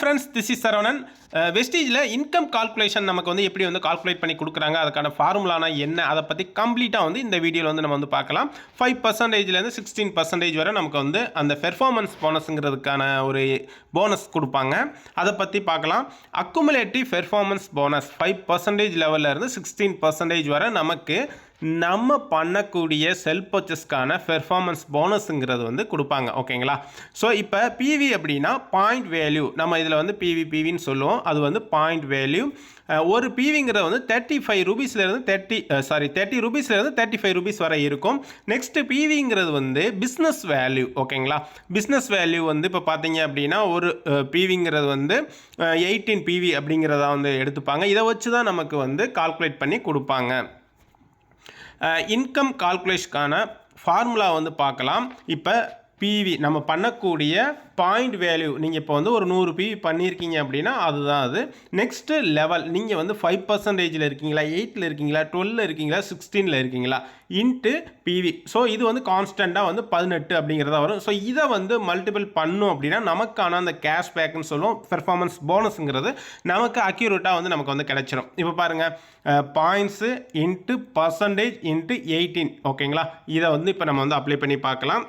Friends this is Saravanan வெஸ்டேஜில் income calculation நமக்கு வந்து எப்படி வந்து கால்குலேட் பண்ணி கொடுக்குறாங்க? அதுக்கான ஃபார்முலானா என்ன? அதை பற்றி கம்ப்ளீட்டாக வந்து இந்த வீடியோவில் வந்து நம்ம வந்து பார்க்கலாம். ஃபைவ் பர்சன்டேஜ்லேருந்து சிக்ஸ்டீன் பர்சன்டேஜ் வரை நமக்கு வந்து அந்த பெர்ஃபார்மன்ஸ் போனஸுங்கிறதுக்கான ஒரு போனஸ் கொடுப்பாங்க. அதை பற்றி பார்க்கலாம். Accumulative performance bonus five percentage லெவலில் இருந்து சிக்ஸ்டீன் பர்சன்டேஜ் வரை நமக்கு நம்ம பண்ணக்கூடிய செல் பர்ச்சஸ்க்கான பெர்ஃபார்மன்ஸ் போனஸுங்கிறது வந்து கொடுப்பாங்க ஓகேங்களா ஸோ இப்போ பிவி அப்படின்னா பாயிண்ட் வேல்யூ நம்ம இதில் வந்து பிவி பிவின்னு சொல்லுவோம். அது வந்து பாயிண்ட் வேல்யூ ஒரு பிவிங்கிறது வந்து தேர்ட்டி ஃபைவ் ருபீஸ்லேருந்து தேர்ட்டி சாரி தேர்ட்டி ருபீஸ்லேருந்து தேர்ட்டி ஃபைவ் ருபீஸ் வரை இருக்கும். நெக்ஸ்ட்டு பிவிங்கிறது வந்து பிஸ்னஸ் வேல்யூ ஓகேங்களா பிஸ்னஸ் வேல்யூ வந்து இப்போ பார்த்தீங்க அப்படின்னா ஒரு பிவிங்கிறது வந்து எயிட்டீன் பிவி அப்படிங்கிறத வந்து எடுத்துப்பாங்க. இதை வச்சு தான் நமக்கு வந்து கால்குலேட் பண்ணி கொடுப்பாங்க. இன்கம் கால்குலேஷனுக்கான ஃபார்முலா வந்து பார்க்கலாம். இப்போ பிவி நம்ம பண்ணக்கூடிய பாயிண்ட் வேல்யூ நீங்கள் இப்போ வந்து ஒரு நூறு பிவி பண்ணியிருக்கீங்க அப்படின்னா அதுதான் அது. நெக்ஸ்ட்டு லெவல் நீங்கள் வந்து ஃபைவ் பர்சன்டேஜில் இருக்கீங்களா எயிட்டில் இருக்கீங்களா டுவெல்ல இருக்கீங்களா சிக்ஸ்டீனில் இருக்கீங்களா? இன்ட்டு பிவி ஸோ இது வந்து கான்ஸ்டண்ட்டாக வந்து பதினெட்டு அப்படிங்கிறதா வரும். ஸோ இதை வந்து மல்டிபிள் பண்ணும் அப்படின்னா நமக்கான அந்த கேஷ் பேக்குன்னு சொல்லுவோம் பெர்ஃபார்மன்ஸ் போனஸுங்கிறது நமக்கு அக்யூரேட்டாக வந்து நமக்கு வந்து கிடச்சிரும். இப்போ பாருங்கள் points into percentage into eighteen ஓகேங்களா இதை வந்து இப்போ நம்ம வந்து அப்ளை பண்ணி பார்க்கலாம்.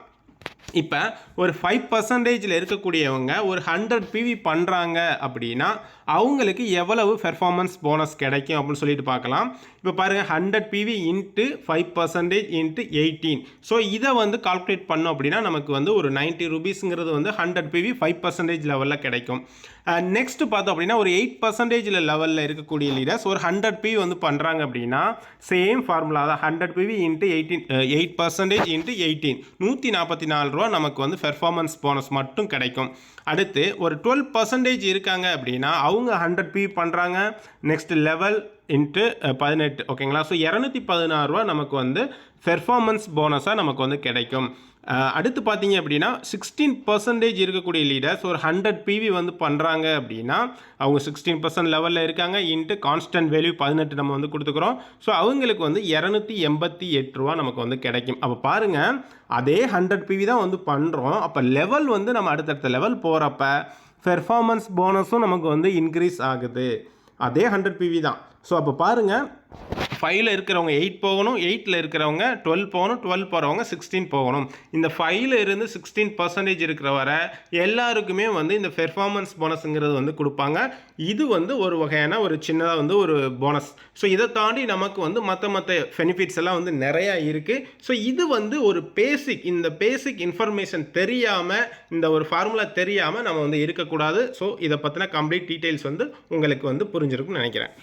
இப்போ ஒரு ஃபைவ் பர்சன்டேஜில் இருக்கக்கூடியவங்க ஒரு ஹண்ட்ரட் பிவி பண்ணுறாங்க அப்படின்னா அவங்களுக்கு எவ்வளவு பெர்ஃபார்மன்ஸ் போனஸ் கிடைக்கும் அப்படின்னு சொல்லிட்டு பார்க்கலாம். இப்போ பாருங்கள் hundred PV into five percentage into eighteen so இதை வந்து கால்குலேட் பண்ணோம் அப்படின்னா நமக்கு வந்து ஒரு நைன்ட்டி ருபீஸுங்கிறது வந்து ஹண்ட்ரட் பிவி ஃபைவ் பர்சன்டேஜ் லெவலில் கிடைக்கும். நெக்ஸ்ட் பார்த்தோம் அப்படின்னா ஒரு எயிட் பர்சன்டேஜில் லெவலில் இருக்கக்கூடிய லீடர்ஸ் ஒரு ஹண்ட்ரட் பிவி வந்து பண்ணுறாங்க அப்படின்னா சேம் ஃபார்முலா தான். Hundred PV into eighteen eight percentage into eighteen நூற்றி நாற்பத்தி நாலு ரூபா நமக்கு வந்து பெர்ஃபார்மன்ஸ் போனஸ் மட்டும் கிடைக்கும். அடுத்து ஒரு டுவெல் பர்சன்டேஜ் இருக்காங்க அப்படின்னா அவங்க ஹண்ட்ரட் பி பண்ணுறாங்க நெக்ஸ்ட் லெவல் இன்ட்டு பதினெட்டு ஓகேங்களா ஸோ இரநூத்தி பதினாறுரூவா நமக்கு வந்து பெர்ஃபார்மன்ஸ் போனஸாக நமக்கு வந்து கிடைக்கும். அடுத்து பார்த்தீங்க அப்படின்னா சிக்ஸ்டீன் பர்சன்டேஜ் இருக்கக்கூடிய லீடர்ஸ் ஒரு ஹண்ட்ரட் பிவி வந்து பண்ணுறாங்க அப்படின்னா அவங்க சிக்ஸ்டீன் பர்சன்ட் லெவலில் இருக்காங்க. இன்ட்டு கான்ஸ்டன்ட் வேல்யூ பதினெட்டு நம்ம வந்து கொடுத்துக்குறோம். ஸோ அவங்களுக்கு வந்து இரநூத்தி எண்பத்தி எட்டு ரூபா நமக்கு வந்து கிடைக்கும். அப்போ பாருங்கள் அதே ஹண்ட்ரட் பிவி தான் வந்து பண்ணுறோம் அப்போ லெவல் வந்து நம்ம அடுத்தடுத்த லெவல் போகிறப்ப பெர்ஃபார்மன்ஸ் போனஸும் நமக்கு வந்து இன்க்ரீஸ் ஆகுது. அதே ஹண்ட்ரட் பிவி தான். ஸோ அப்போ பாருங்கள் ஃபைவ்ல இருக்கிறவங்க எயிட் போகணும் எயிட்டில் இருக்கிறவங்க டுவெல் போகணும் டுவெல் போகிறவங்க சிக்ஸ்டீன் போகணும். இந்த ஃபைவ்ல இருந்து சிக்ஸ்டீன் பர்சன்டேஜ் இருக்கிற வர எல்லாருக்குமே வந்து இந்த பெர்ஃபார்மன்ஸ் போனஸுங்கிறது வந்து கொடுப்பாங்க. இது வந்து ஒரு வகையான ஒரு சின்னதாக வந்து ஒரு போனஸ் ஸோ இதை தாண்டி நமக்கு வந்து மற்ற மற்ற பெனிஃபிட்ஸ் எல்லாம் வந்து நிறையா இருக்குது ஸோ இது வந்து ஒரு பேசிக் இந்த பேசிக் இன்ஃபர்மேஷன் தெரியாமல் இந்த ஒரு ஃபார்முலா தெரியாமல் நம்ம வந்து இருக்கக்கூடாது. ஸோ இதை பற்றின கம்ப்ளீட் டீட்டெயில்ஸ் வந்து உங்களுக்கு வந்து புரிஞ்சிருக்கும்னு நினைக்கிறேன்.